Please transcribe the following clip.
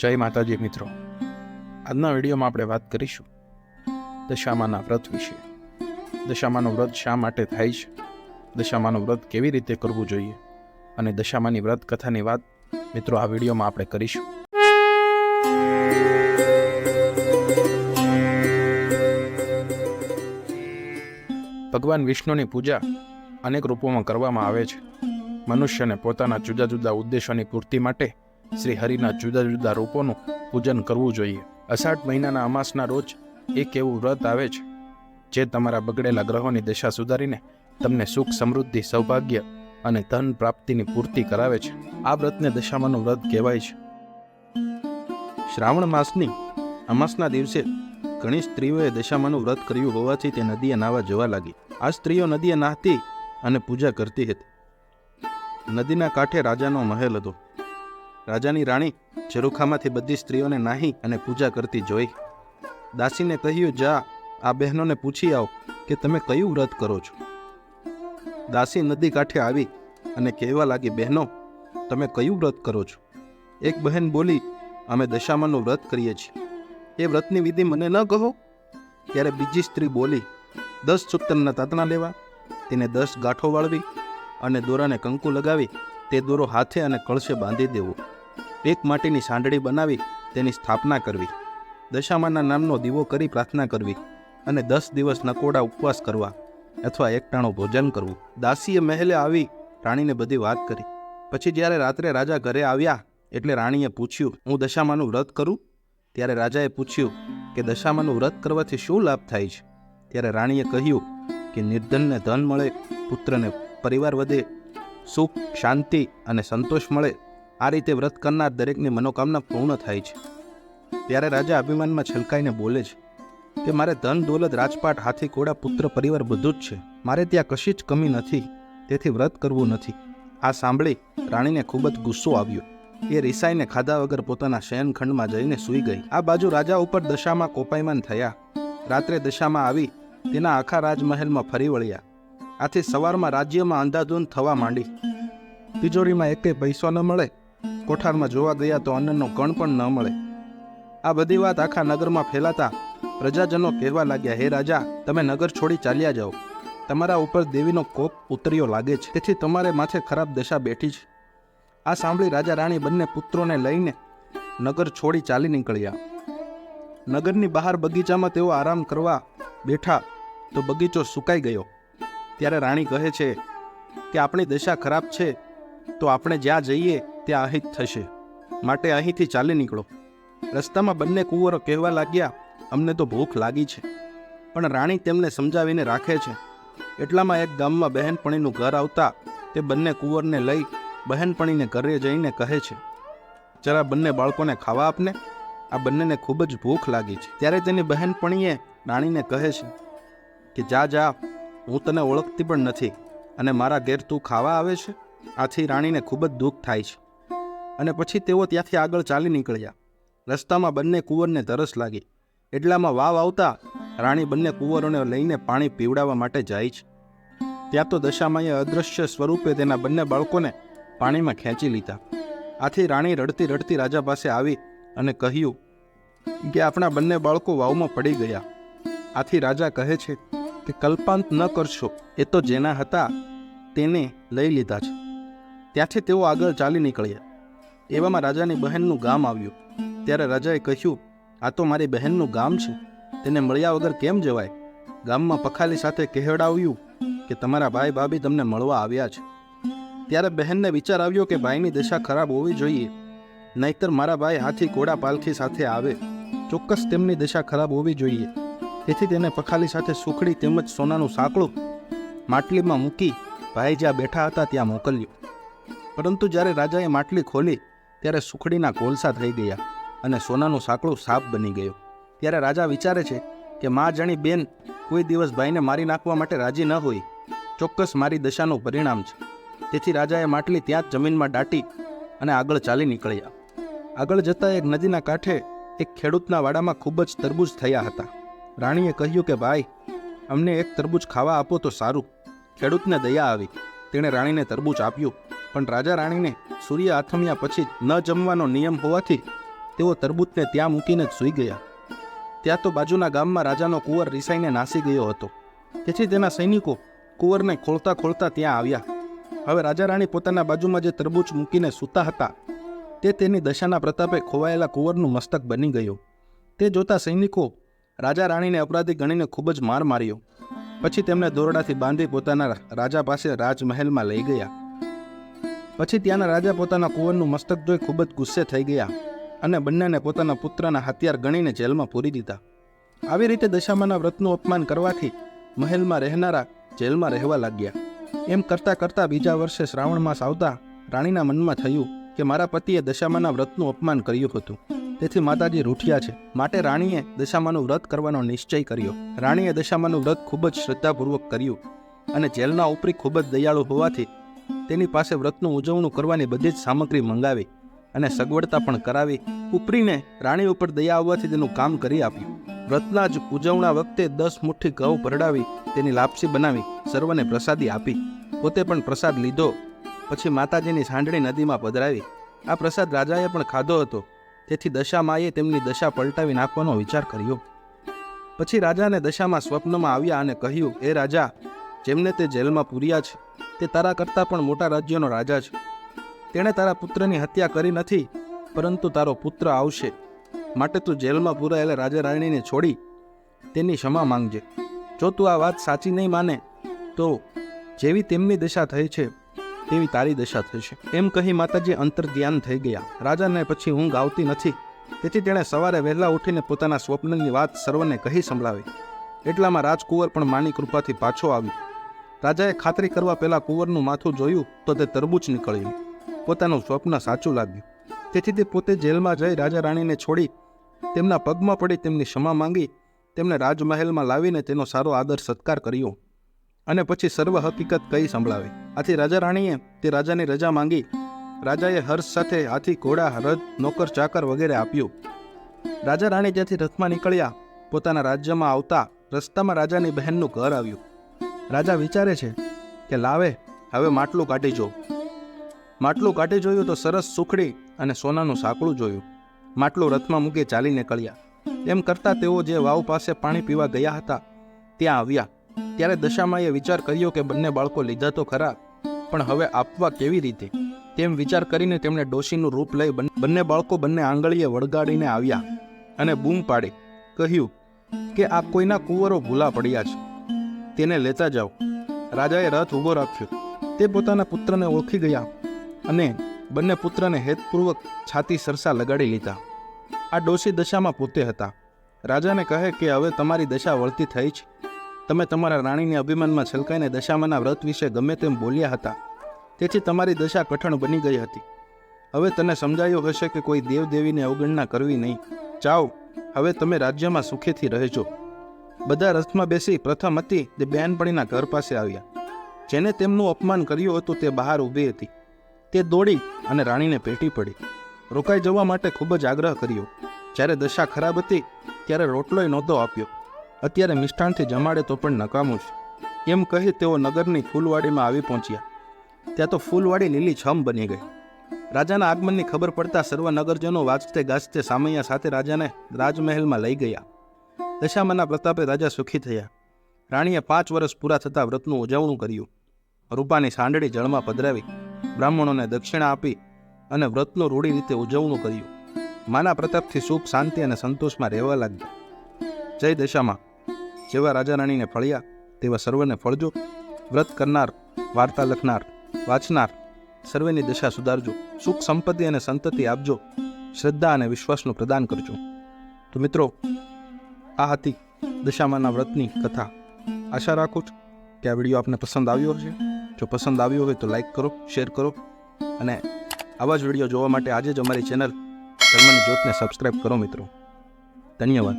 જય માતાજી મિત્રો. આજના વિડીયોમાં આપણે વાત કરીશું દશામાના વ્રત વિશે. દશામાનું વ્રત શા માટે થાય છે? દશામાનું વ્રત કેવી રીતે કરવું જોઈએ? અને દશામાની વ્રત કથાની વાત મિત્રો આ વિડીયોમાં આપણે કરીશું. ભગવાન વિષ્ણુની પૂજા અનેક રૂપોમાં કરવામાં આવે છે. મનુષ્યને પોતાના જુદા જુદા ઉદ્દેશોની પૂર્તિ માટે શ્રી હરિના જુદા જુદા રૂપોનું પૂજન કરવું જોઈએ. અષાઢ મહિનાના અમાસના રોજ એક એવું વ્રત આવે છે, જે તમારા બગડેલા ગ્રહોની દશા સુધારીને તમને સુખ, સમૃદ્ધિ, સૌભાગ્ય અને ધન પ્રાપ્તિની પૂર્તિ કરાવે છે. આ વ્રતને દશામાનું વ્રત કહેવાય છે. શ્રાવણ માસની અમાસના દિવસે ઘણી સ્ત્રીઓએ દશામાનું વ્રત કર્યું હોવાથી તે નદીએ નાહવા જવા લાગી. આ સ્ત્રીઓ નદીએ નાહતી અને પૂજા કરતી હતી. નદીના કાંઠે રાજાનો મહેલ હતો. રાજાની રાણી ઝરૂખામાંથી બધી સ્ત્રીઓને નાહી અને પૂજા કરતી જોઈ. દાસીને કહ્યું, જા, આ બહેનોને પૂછી આવ કે તમે કયું વ્રત કરો છો? દાસી નદી કાંઠે આવી અને કહેવા લાગી, બહેનો, તમે કયું વ્રત કરો છો? એક બહેન બોલી, અમે દશામાનું વ્રત કરીએ છીએ. એ વ્રતની વિધિ મને ન કહો. ત્યારે બીજી સ્ત્રી બોલી, દસ સૂતરના તાતણા લેવા. તેને દસ ગાંઠો વાળવી અને દોરાને કંકુ લગાવી તે દોરો હાથે અને કળશે બાંધી દેવો. એક માટીની સાંડળી બનાવી, તેની સ્થાપના કરવી. દશામાના નામનો દીવો કરી પ્રાર્થના કરવી અને દસ દિવસ નકોડા ઉપવાસ કરવા અથવા એકટાણું ભોજન કરવું. દાસીએ મહેલે આવી રાણીને બધી વાત કરી. પછી જ્યારે રાત્રે રાજા ઘરે આવ્યા એટલે રાણીએ પૂછ્યું, હું દશામાનું વ્રત કરું? ત્યારે રાજાએ પૂછ્યું કે, દશામાનું વ્રત કરવાથી શું લાભ થાય છે? ત્યારે રાણીએ કહ્યું કે, નિર્ધનને ધન મળે, પુત્રને પરિવાર વધે સુખ, શાંતિ અને સંતોષ મળે, આ રીતે વ્રત કરનાર દરેકની મનોકામના પૂર્ણ થાય છે. ત્યારે રાજા અભિમાનમાં છલકાઈને બોલે છે કે મારે ધન, દોલત, રાજપાટ, હાથી, ઘોડા, પુત્ર, પરિવાર બધું જ છે. મારે ત્યાં કશી જ કમી નથી. તેથી વ્રત કરવું નથી. આ સાંભળી રાણીને ખૂબ જ ગુસ્સો આવ્યો. એ રિસાઈને ખાધા વગર પોતાના શયનખંડમાં જઈને સૂઈ ગઈ. આ બાજુ રાજા ઉપર દશામાં કોપાયમાન થયા. રાત્રે દશામાં આવી તેના આખા રાજમહેલમાં ફરી વળ્યા. આથી સવારમાં રાજ્યમાં અંધાધૂંધ થવા માંડી. તિજોરીમાં એકે પૈસો ન મળે, કોઠારમાં જોવા ગયા તો અન્નનો કણ પણ ન મળે. આ બધી વાત આખા નગરમાં ફેલાતા પ્રજાજનો કહેવા લાગ્યા, હે રાજા, તમે નગર છોડી ચાલ્યા જાઓ. તમારા ઉપર દેવીનો કોપ ઉતર્યો લાગે છે. તેથી તમારે માથે ખરાબ દશા બેઠી છે. આ સાંભળી રાજા રાણી બંને પુત્રોને લઈને નગર છોડી ચાલી નીકળ્યા. નગરની બહાર બગીચામાં તેઓ આરામ કરવા બેઠા તો બગીચો સુકાઈ ગયો. ત્યારે રાણી કહે છે કે આપણી દશા ખરાબ છે, તો આપણે જ્યાં જઈએ ત્યાં અહિત થશે. માટે અહીંથી ચાલી નીકળો. રસ્તામાં બંને કુંવરો કહેવા લાગ્યા, અમને તો ભૂખ લાગી છે. પણ રાણી તેમને સમજાવીને રાખે છે, એટલામાં એક ગામમાં બહેનપણીનું ઘર આવતા તે બંને કુંવરને લઈ બહેનપણીને ઘરે જઈને કહે છે, જરા બંને બાળકોને ખાવા આપને. આ બંનેને ખૂબ જ ભૂખ લાગી છે. ત્યારે તેની બહેનપણીએ રાણીને કહે છે કે, જા જા હું તને ઓળખતી પણ નથી અને મારા ઘેર તું ખાવા આવે છે? આથી રાણીને ખૂબ જ દુઃખ થાય છે. અને પછી તેઓ ત્યાંથી આગળ ચાલી નીકળ્યા. રસ્તામાં બંને કુંવરને તરસ લાગી. એટલામાં વાવ આવતા રાણી બંને કુંવરોને લઈને પાણી પીવડાવવા માટે જાય છે. ત્યાં તો દશામાએ અદૃશ્ય સ્વરૂપે તેના બંને બાળકોને પાણીમાં ખેંચી લીધા. આથી રાણી રડતી રડતી રાજા પાસે આવી અને કહ્યું કે આપણા બંને બાળકો વાવમાં પડી ગયા. આથી રાજા કહે છે કે કલ્પાંત ન કરશો, એ તો જેના હતા તેને લઈ લીધા છે ત્યાંથી તેઓ આગળ ચાલી નીકળ્યા. એવામાં રાજાની બહેનનું ગામ આવ્યું. ત્યારે રાજાએ કહ્યું, આ તો મારી બહેનનું ગામ છે. તેને મળ્યા વગર કેમ જવાય? ગામમાં પખાલી સાથે કહેવડાવ્યું કે તમારા ભાઈ ભાભી તમને મળવા આવ્યા છે. ત્યારે બહેનને વિચાર આવ્યો કે ભાઈની દશા ખરાબ હોવી જોઈએ. નહીતર મારા ભાઈ હાથી ઘોડા પાલખી સાથે આવે. ચોક્કસ તેમની દશા ખરાબ હોવી જોઈએ. તેથી તેને પખાલી સાથે સુખડી તેમજ સોનાનું સાંકળું માટલીમાં મૂકી ભાઈ જ્યાં બેઠા હતા ત્યાં મોકલ્યું. પરંતુ જ્યારે રાજાએ માટલી ખોલી, ત્યારે સુખડીના કોલસા થઈ ગયા અને સોનાનું સાંકળું સાપ બની ગયું. ત્યારે રાજા વિચારે છે કે મા જાણી બેન કોઈ દિવસ ભાઈને મારી નાખવા માટે રાજી ન હોય, ચોક્કસ મારી દશાનું પરિણામ છે. તેથી રાજાએ માટલી ત્યાં જ જમીનમાં દાટી અને આગળ ચાલી નીકળ્યા. આગળ જતાં એક નદીના કાંઠે એક ખેડૂતના વાડામાં ખૂબ જ તરબૂજ થયા હતા. રાણીએ કહ્યું કે, ભાઈ, અમને એક તરબૂચ ખાવા આપો તો સારું. ખેડૂતને દયા આવી. તેણે રાણીને તરબૂચ આપ્યું. પણ રાજા રાણીને સૂર્ય આથમ્યા પછી ન જમવાનો નિયમ હોવાથી તેઓ તરબૂચને ત્યાં મૂકીને જ સૂઈ ગયા. ત્યાં તો બાજુના ગામમાં રાજાનો કુંવર રિસાઈને નાસી ગયો હતો. તેથી તેના સૈનિકો કુંવરને ખોળતા ખોળતા ત્યાં આવ્યા. હવે રાજા રાણી પોતાના બાજુમાં જે તરબૂચ મૂકીને સૂતા હતા, તે તેની દશાના પ્રતાપે ખોવાયેલા કુંવરનું મસ્તક બની ગયું. તે જોતા સૈનિકો રાજા રાણીને અપરાધી ગણીને ખૂબ જ માર માર્યો. પછી તેમને દોરડાથી બાંધી પોતાના રાજા પાસે રાજમહેલમાં લઈ ગયા. પછી ત્યાંના રાજા પોતાના કુંવરનું મસ્તક જોઈ ખૂબ જ ગુસ્સે થઈ ગયા અને બંનેને પોતાના પુત્રના હથિયાર ગણીને જેલમાં પૂરી દીધા. આવી રીતે દશામાના વ્રતનું અપમાન કરવાથી મહેલમાં રહેનારા જેલમાં રહેવા લાગ્યા. એમ કરતાં કરતાં બીજા વર્ષે શ્રાવણ માસ આવતા રાણીના મનમાં થયું કે મારા પતિએ દશામાના વ્રતનું અપમાન કર્યું હતું. તેથી માતાજી રૂઠિયા છે. માટે રાણીએ દશામાનું વ્રત કરવાનો નિશ્ચય કર્યો. રાણીએ દશામાનું વ્રત ખૂબ જ શ્રદ્ધાપૂર્વક કર્યું અને જેલના ઉપરી ખૂબ જ દયાળુ હોવાથી તેની પાસે વ્રતનું ઉજવણું કરવાની બધી જ સામગ્રી મંગાવી અને સગવડતા પણ કરાવી ઉપરીને રાણી ઉપર દયા આવવાથી તેનું કામ કરી આપ્યું. વ્રતના જ ઉજવણા વખતે દસ મુઠ્ઠી ઘઉં પરડાવી તેની લાપસી બનાવી સર્વને પ્રસાદી આપી. પોતે પણ પ્રસાદ લીધો. પછી માતાજીની સાંડણી નદીમાં પધરાવી. આ પ્રસાદ રાજાએ પણ ખાધો હતો. તેથી દશામાએ તેમની દશા પલટાવી નાખવાનો વિચાર કર્યો. પછી રાજાને દશામાં સ્વપ્નમાં આવ્યા અને કહ્યું, એ રાજા, જેમને તે જેલમાં પૂર્યા છે, તે તારા કરતાં પણ મોટા રાજ્યનો રાજા છે. તેણે તારા પુત્રની હત્યા કરી નથી, પરંતુ તારો પુત્ર આવશે. માટે તું જેલમાં પૂરાયેલા રાજા રાણીને છોડી તેની ક્ષમા માંગજે. જો તું આ વાત સાચી નહીં માને, તો જેવી તેમની દશા થઈ છે તેવી તારી દશા થશે એમ કહી માતાજી અંતર ધ્યાન થઈ ગયા. રાજાને પછી ઊંઘ આવતી નથી. તેથી તેણે સવારે વહેલા ઉઠીને પોતાના સ્વપ્નની વાત સર્વને કહી સંભળાવી. એટલામાં રાજકુંવર પણ માની કૃપાથી પાછો આવ્યો. રાજાએ ખાતરી કરવા પહેલાં કુંવરનું માથું જોયું તો તે તરબૂચ નીકળ્યું. પોતાનું સ્વપ્ન સાચું લાગ્યું. તેથી તે પોતે જેલમાં જઈ રાજા રાણીને છોડી તેમના પગમાં પડી તેમની ક્ષમા માંગી તેમને રાજમહેલમાં લાવીને તેનો સારો આદર સત્કાર કર્યો. અને પછી સર્વ હકીકત કહી સંભળાવી? આથી રાજા રાણીએ તે રાજાની રજા માંગી. રાજાએ હર્ષ સાથે હાથી, ઘોડા રથ નોકર, ચાકર વગેરે આપ્યું. રાજા રાણી જ્યાંથી રથમાં નીકળ્યા. પોતાના રાજ્યમાં આવતા રસ્તામાં રાજાની બહેનનું ઘર આવ્યું. રાજા વિચારે છે કે લાવે, હવે માટલું કાઢી જો માટલું કાઢી જોયું તો સરસ સુખડી અને સોનાનું સાંકળું જોયું. માટલું રથમાં મૂકી ચાલી નીકળ્યા. એમ કરતાં તેઓ જે વાવ પાસે પાણી પીવા ગયા હતા, ત્યાં આવ્યા. ત્યારે દશામાએ વિચાર કર્યો કે બંને બાળકો લીધા તો ખરા, પણ હવે આપવા કેવી રીતે? તેમ વિચાર કરીને તેમણે ડોશીનું રૂપ લઈ બંને બાળકો બંને આંગળીએ વળગાડીને આવ્યા અને બૂમ પાડી, કહ્યું, કે આ કોઈના કુંવરો ભૂલા પડ્યા છે. તેને લેતા જાઓ. રાજાએ રથ ઊભો રાખ્યો. તે પોતાના પુત્રને ઓળખી ગયા અને બંને પુત્રને હેતપૂર્વક છાતી સરસા લગાડી લીધા. આ ડોશી દશામાં પોતે હતા. રાજાને કહે કે હવે તમારી દશા વળતી થઈ છે. તમે તમારા રાણીને અભિમાનમાં છલકાઈને દશામાના વ્રત વિશે ગમે તેમ બોલ્યા હતા. તેથી તમારી દશા કઠણ બની ગઈ હતી. હવે તને સમજાયું હશે કે કોઈ દેવદેવીને અવગણના કરવી નહીં. ચાઓ હવે તમે રાજ્યમાં સુખેથી રહેજો. બધા રથમાં બેસી પ્રથમ હતી તે બેનપણીના ઘર પાસે આવ્યા. જેને તેમનું અપમાન કર્યું હતું તે બહાર ઊભી હતી. તે દોડી અને રાણીને ભેટી પડી. રોકાઈ જવા માટે ખૂબ જ આગ્રહ કર્યો. જ્યારે દશા ખરાબ હતી, ત્યારે રોટલોય નહોતો આપ્યો. અત્યારે મિષ્ટાનથી જમાડે તો પણ નકામું છે એમ કહી તેઓ નગરની ફૂલવાડીમાં આવી પહોંચ્યા. ત્યાં તો ફૂલવાડી લીલી છમ બની ગઈ. રાજાના આગમનની ખબર પડતા સર્વ નગરજનો વાંચતે ગાજતે સામૈયા સાથે રાજાને રાજમહેલમાં લઈ ગયા. દશામાના પ્રતાપે રાજા સુખી થયા. રાણીએ પાંચ વર્ષ પૂરા થતાં વ્રતનું ઉજવણું કર્યું. રૂપાની સાંડળી જળમાં પધરાવી, બ્રાહ્મણોને દક્ષિણા આપી અને વ્રતનું રૂઢી રીતે ઉજવણું કર્યું. માના પ્રતાપથી સુખ, શાંતિ અને સંતોષમાં રહેવા લાગ્યા. જય દશામાં. જેવા રાજા રાણીને ફળ્યા, તેવા સર્વને ફળજો. વ્રત કરનાર, વાર્તા લખનાર, વાંચનાર, સર્વેની દશા સુધારજો. સુખ સંપત્તિ અને સંતતિ આપજો. શ્રદ્ધા અને વિશ્વાસનું પ્રદાન કરજો. તો મિત્રો, આ હતી દશામાના વ્રતની કથા. આશા રાખું છું કે આ વીડિયો આપને પસંદ આવ્યો હશે. જો પસંદ આવ્યો હોય તો લાઈક કરો, શેર કરો અને આવા જ વીડિયો જોવા માટે આજે જ અમારી ચેનલ ધર્મની જ્યોતને સબસ્ક્રાઈબ કરો મિત્રો. ધન્યવાદ.